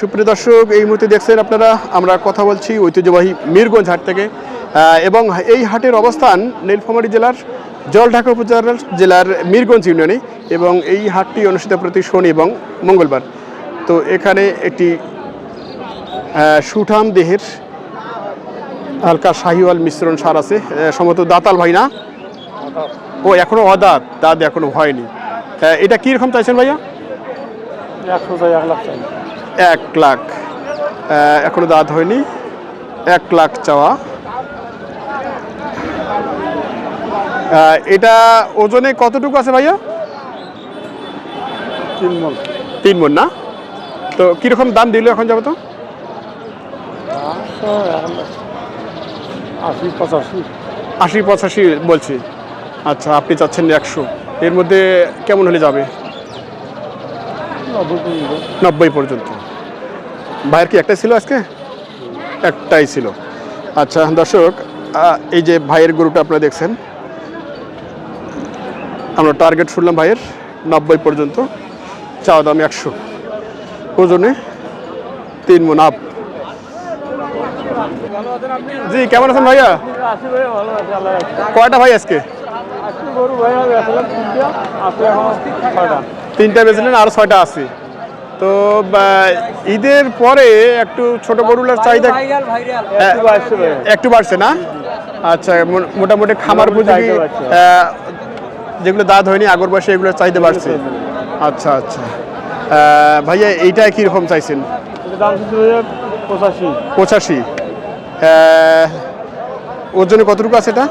সুপ্রিয় দর্শক, এই মুহূর্তে দেখছেন আপনারা, আমরা কথা বলছি ঐতিহ্যবাহী মিরগঞ্জ হাট থেকে। এবং এই হাটের অবস্থান নীলফামারী জেলার জলঢাকা উপজেলার জেলার মিরগঞ্জ ইউনিয়নে এবং এই হাটটি অনুষ্ঠিত প্রতি শনি এবং মঙ্গলবার। তো এখানে একটি সুঠাম দেহের হালকা শাহিওয়াল মিশ্রণ সার আছে। সম্ভবত দাতাল ভাই না? ও, এখনও অদাঁত, দাঁত এখনও হয়নি। এটা কীরকম চাইছেন ভাইয়া? এক লাখ এখনও দাঁত হয়নি। এক লাখ চাওয়া। এটা ওজনে কতটুকু আছে ভাইয়া? তিন মন। তিন মন না? তো কীরকম দাম দিল এখন যাব তো? আশি পঁচাশি। আশি পঁচাশি বলছি। আচ্ছা আপনি চাচ্ছেন একশো। এর মধ্যে কেমন হলে যাবে? নব্বই পর্যন্ত। ভাইয়ের কি একটাই ছিল আজকে? একটাই ছিল। আচ্ছা দর্শক এই যে ভাইয়ের গরুটা আপনারা দেখছেন আমরা টার্গেট শুনলাম ভাইয়ের নব্বই পর্যন্ত চাওয়া দাম একশো। ওজনে তিন মন আপ জি কেমন আছেন ভাইয়া? কয়টা ভাই আজকে? গরু তিনটা বেচলেন আর ছয়টা আছে। তো ঈদের পরে একটু ছোট গরুলার চাহিদা একটু আসছে ভাই একটু বাড়ছে না? আচ্ছা মোটামুটি খামার উপযোগী। আহ, যেগুলো দাঁত হয়নি আগর বয়সে এগুলোর চাহিদা বাড়ছে। আচ্ছা আচ্ছা। ভাইয়া এইটা কীরকম চাইছেন? পঁচাশি। পঁচাশি। ওজনে কতটুকু আছে এটা?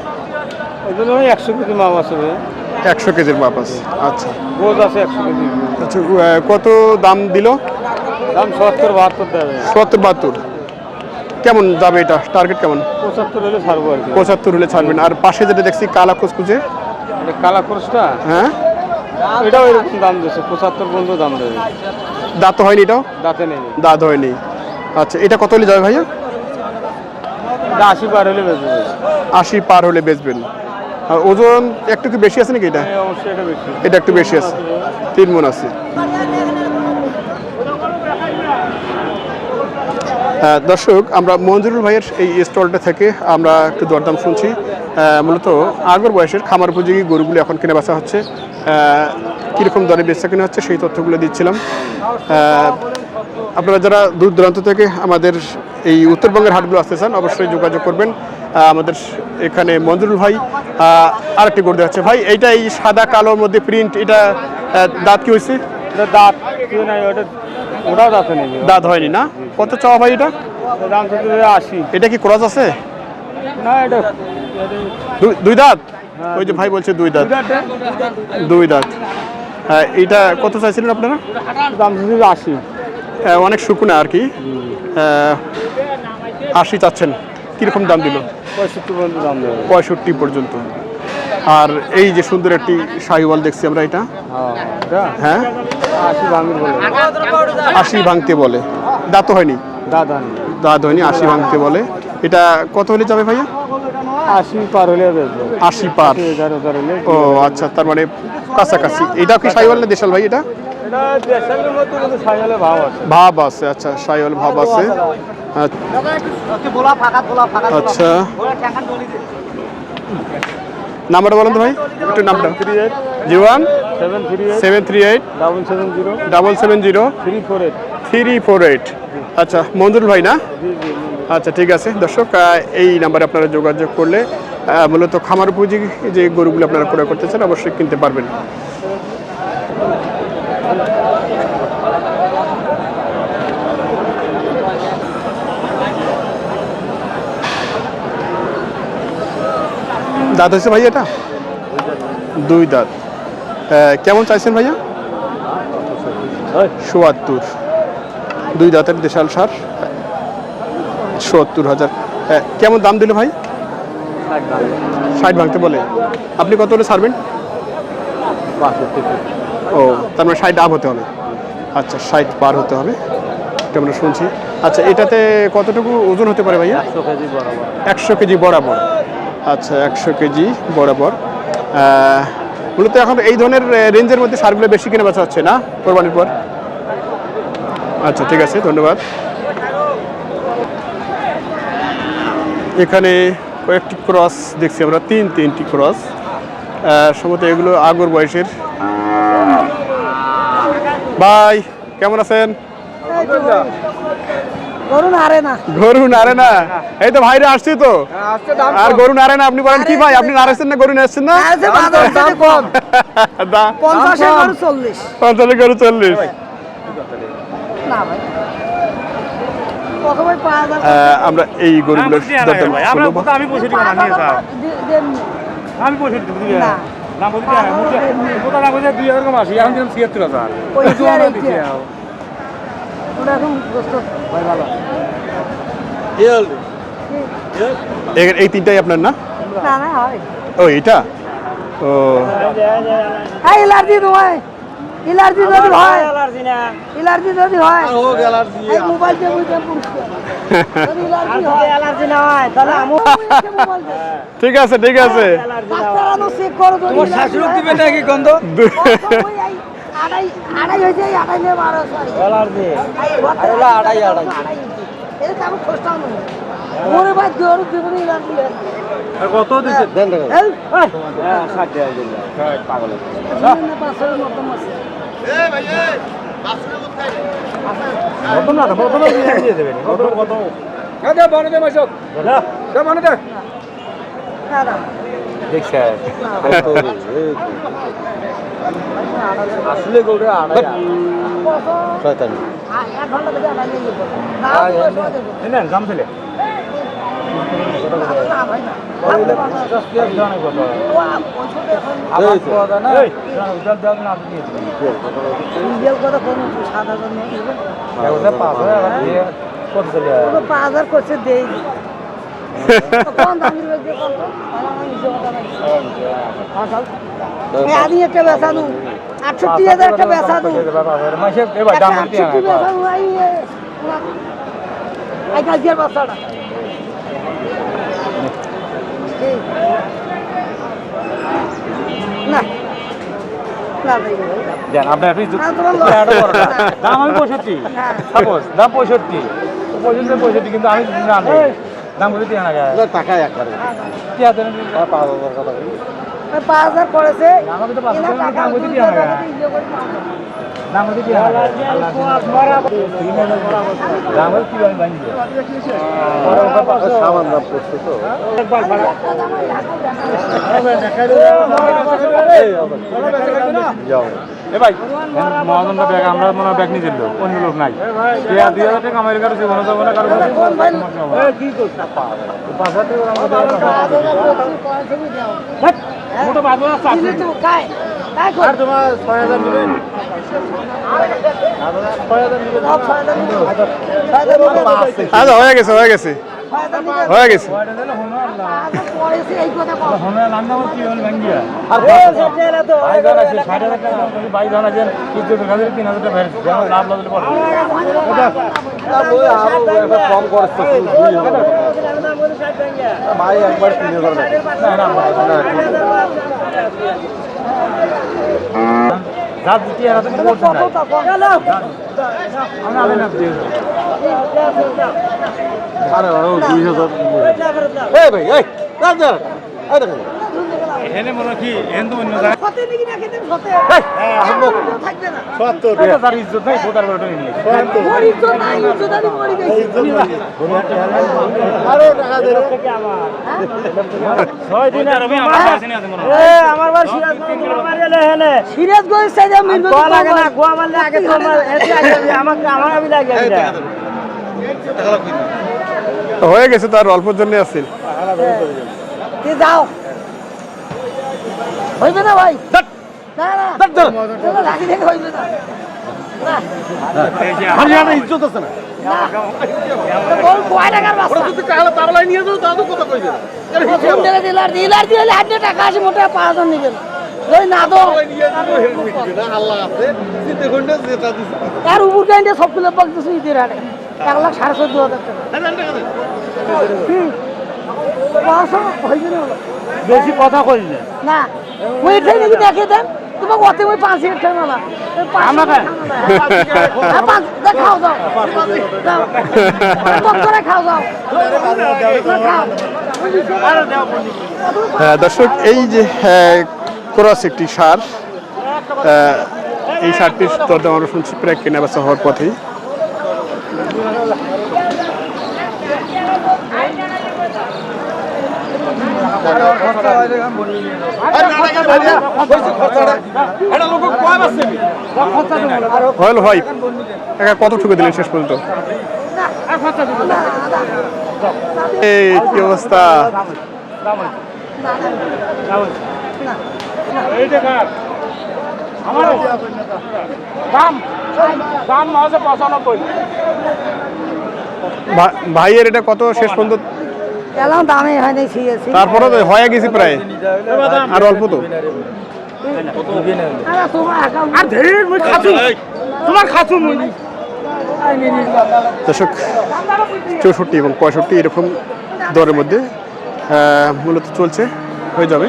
ওই জন্য ওই একশো কেজি মাপ আছে ভাই একশো কেজির মাপ আছে। আচ্ছা। গোজ আছে একশো কেজি। আচ্ছা কত দাম দিল? দাম সত্তর বাহাত্তর দেবে সত্তর বাহাত্তর। কেমন যাবে এটা? টার্গেট কেমন? পঁচাত্তর হলে ছাড়বো আর পঁচাত্তর হলে ছাড়বেন। আর পাশে যেটা দেখছি কালা খুচকুচে এটা কালা খরচটা হ্যাঁ। এটাও এরকম দাম দিয়েছে। পঁচাত্তর পর্যন্ত দাম দেবে। দাঁত হয়নি এটাও? দাঁতে নেই। দাঁত হয়নি। আচ্ছা এটা কত হলে যাবে ভাইয়া? আশি পার হলে বেঁচে আশি পার হলে বেচবেন। আর ওজন একটু কি বেশি আছে নাকি এটা? এটা একটু বেশি আছে। তিন মন আছে। দর্শক আমরা মঞ্জুরুল ভাইয়ের এই স্টলটা থেকে আমরা একটু দরদাম শুনছি। মূলত আগর বয়সের খামার উপযোগী গরুগুলো এখন কিনে বেচা হচ্ছে। কীরকম দরে বেচা কিনে হচ্ছে সেই তথ্যগুলো দিচ্ছিলাম। আপনারা যারা দূর দূরান্ত থেকে আমাদের এই উত্তরবঙ্গের হাটগুলো আসতে চান অবশ্যই যোগাযোগ করবেন। আমাদের এখানে মঞ্জুরুল ভাই আরেকটি গরু দেখাচ্ছে। ভাই এইটা এই সাদা কালোর মধ্যে প্রিন্ট এটা দাঁত কি হয়েছে? দাঁত ওটা ওটাও দাঁতে নেই। দাঁত হয়নি না? কত চাওয়া ভাই এটা? এটা দাম আশি। এটা কি ক্রস আছে? না এটা দুই- দাঁত? ওই যে ভাই বলছে দুই দাঁত। দুই দাঁত হ্যাঁ। এইটা কত চাইছিলেন আপনারা? দাম আশি। আহ, অনেক শুকনা আর কি। আশি চাচ্ছেন। কীরকম দাম দিল? পঁয়ষট্টি পর্যন্ত দাম দেবে। পঁয়ষট্টি পর্যন্ত। আর এই যে সুন্দর একটি শাহিওয়াল দেখছি আমরা এটা। হ্যাঁ হ্যাঁ? আশি ভাঙতে বলে। দাঁত হয়নি? দাঁত হয়নি। আশি ভাঙতে বলে। এটা কত হলে যাবে ভাইয়া? আশি পার হলে আশি পার। ও আচ্ছা তার মানে কাছাকাছি। এটা কি শাহিওয়াল না দেশাল ভাই এটা? ভাব আছে। আচ্ছা শাহিওয়াল ভাব আছে। আচ্ছা। নাম্বারটা বলেন তো ভাই। একটু নামটা। Three eight zero one seven three eight double seven zero double seven zero three four eight. Three four eight. আচ্ছা মঞ্জুর ভাই না? জি জি আচ্ছা ঠিক আছে। দর্শক এই নাম্বারে আপনারা যোগাযোগ করলে মূলত খামার উপযোগী যে গরুগুলো আপনারা ক্রয় করতে চান অবশ্যই কিনতে পারবেন। দাঁত হয়েছে ভাই এটা? দুই দাঁত। কেমন চাইছেন ভাইয়া? চুয়াত্তর। দুই দাঁতের দেশাল সার। সত্তর হাজার। কেমন দাম দিল ভাই? ষাট ভাঙতে বলে। আপনি কত হলে ছাড়বেন? ও তার মানে ষাট আপ হতে হবে। আচ্ছা ষাট পার হতে হবে। এটা আমরা শুনছি। আচ্ছা এটাতে কতটুকু ওজন হতে পারে ভাইয়া? একশো কেজি বরাবর। আচ্ছা একশো কেজি, বরাবর। মূলত এখন এই ধরনের রেঞ্জের মধ্যে সারগুলো বেশি কিনে বেচা হচ্ছে না, কোরবানির পর? আচ্ছা ঠিক আছে, ধন্যবাদ। এখানে কয়েকটি ক্রস দেখছি আমরা, তিন তিনটি ক্রস। সম্ভবত এগুলো আগর বয়সের। ভাই, কেমন আছেন? গরু নারে না। গরু নারে না? এই তো ভাইরা আসছি তো। আর গরু নারে না আপনি বলেন কি ভাই আপনি নাড়াচ্ছেন না গরু নাড়ছেন না? দাম কম। দা- গরু চল্লিশ। পঞ্চাশ গরু চল্লিশ। না ভাই। আমরা এই গরুগুলোর। আমি পঁয়ষট্টি টাকা নিয়ে স্যার আমি পঁয়ষট্টি বুঝলি? না। বলতে দুই হাজার কম আসি এখন দিলাম ছিয়াত্তর হাজার। ওটা এখন এই তিনটাই আপনার না? না না হয়। ও এটা ও। হ্যাঁ তোমায় যদি হয়। ইলার্জি যদি হয়। এই মোবাইল দিয়ে বুঝতে পুরস্কার যদি ইলার্জি হয়। অ্যালার্জি না হয় তাহলে আমি মোবাইল ঠিক আছে ঠিক আছে। ডাক্তার চেক করো যদি শাশুড়ি দিবে নাকি গন্ধ? আড়াই আড়াই হয়েছে আড়াই নিয়ে বারো সরি আড়াই আড়াই এটা তো আমি খোঁজটাও নেই। ভাই জোর দেবো না ইলার্জি কত টাকা দিল পাগল না কত না দিয়ে দেবেন কত কত কাজে বানাতে মাসক দে বানাতে না না। দেখছে আসলে গৌড়া আড়াই শয়তান না চলে ওটা পাঁচ হাজার করছে দেই হ্যাঁ, আমি একটা বেচা দু আটষট্টি হাজার একটা বেচা দু মাসে এবার দাম বলতে আটষট্টি বেচা দু এই এ, পুরা- এই কালকের বাচ্চাটা না দেন আপনার। দাম আমি পঁয়ষট্টি হ্যাঁ। সাপোজ দাম পঁয়ষট্টি পঁয়ষট্টি পঁয়ষট্টি কিন্তু আমি না। দাম বলতে দিয়ে না টাকা একবারে কি হাতে নেন? পাঁচ হাজার কথা ওই পাঁচ হাজার করেছে আমাকে তো পাঁচ হাজার দাম বলতে দিয়ে না দাম বলতে দিয়ে দাম বলতে কি বানিয়ে সামান দাম পড়ছে তো এ ভাই মহাজনটা ব্যাগ আমরা মনে ব্যাগ নিয়ে যেত অন্য লোক নাই। দুই হাজার টাকা আমার কারও জীবনে যাব না কারও আর তোমার ছয় হাজার নেবেন। আচ্ছা হয়ে গেছে হয়ে গেছে। হয়ে গেছে কম করছে ভাই একবার না না আরে ভাই দুই হাজার। এই ভাই এই এখানে মনে হয় কি এখানে তো অন্য জায়গায় সতে নাকি না খেতে? সতে? থাকবে না। এটা তার ইজ্জত নাই ভোটার ভোটার নিয়ে। গরিব তো নাই, ইজ্জত আমি গরিব হয়েছি। আরও টাকা দেন ছয় দিন আর আমি আমার কাছে নিয়ে আসেন মনে হয়। আমার বাড়ি সিরাজগঞ্জ সাইডে মিরপুর লাগে না গোয়া মারলে আগে তো আমার এতে আগে আমাকে আমার আমি লাগে হয়ে গেছে তার অল্পর জন্য আসছেন তুই যাও। হইবে না ভাই? না না। রাখি দেখে হইবে না। হরিয়ানা ইজ্জত আছে না? টাকা মোটা পাঁচ হাজার নিবেন তার উপর সব ঈদের হাটে এক লাখ সাড়ে চোদ্দ হাজার টাকা। পাঁচশো হইবে না। বলো? বেশি কথা কইস না। না। ওই ট্রেনে কি দেখে দেন তোমাকে অতে ওই পাঁচ সিগারেট খাই না খাও দাও। দাও। খাও দাও। দর্শক এই যে ক্রস একটি সার এই সারটির দরদাম আমরা শুনছি প্রায় কেনা বেচা হওয়ার পথেই। একা কত ঠুকে দিলেন শেষ পর্যন্ত? এই কি অবস্থা? ভাইয়ের এটা কত শেষ পর্যন্ত? এলাম দামে হয়নি শিখেছি তারপরে তো হয়ে গেছি প্রায়। আর অল্প তো। মুই চৌষট্টি এবং পঁয়ষট্টি এরকম দরের মধ্যে মূলত চলছে হয়ে যাবে।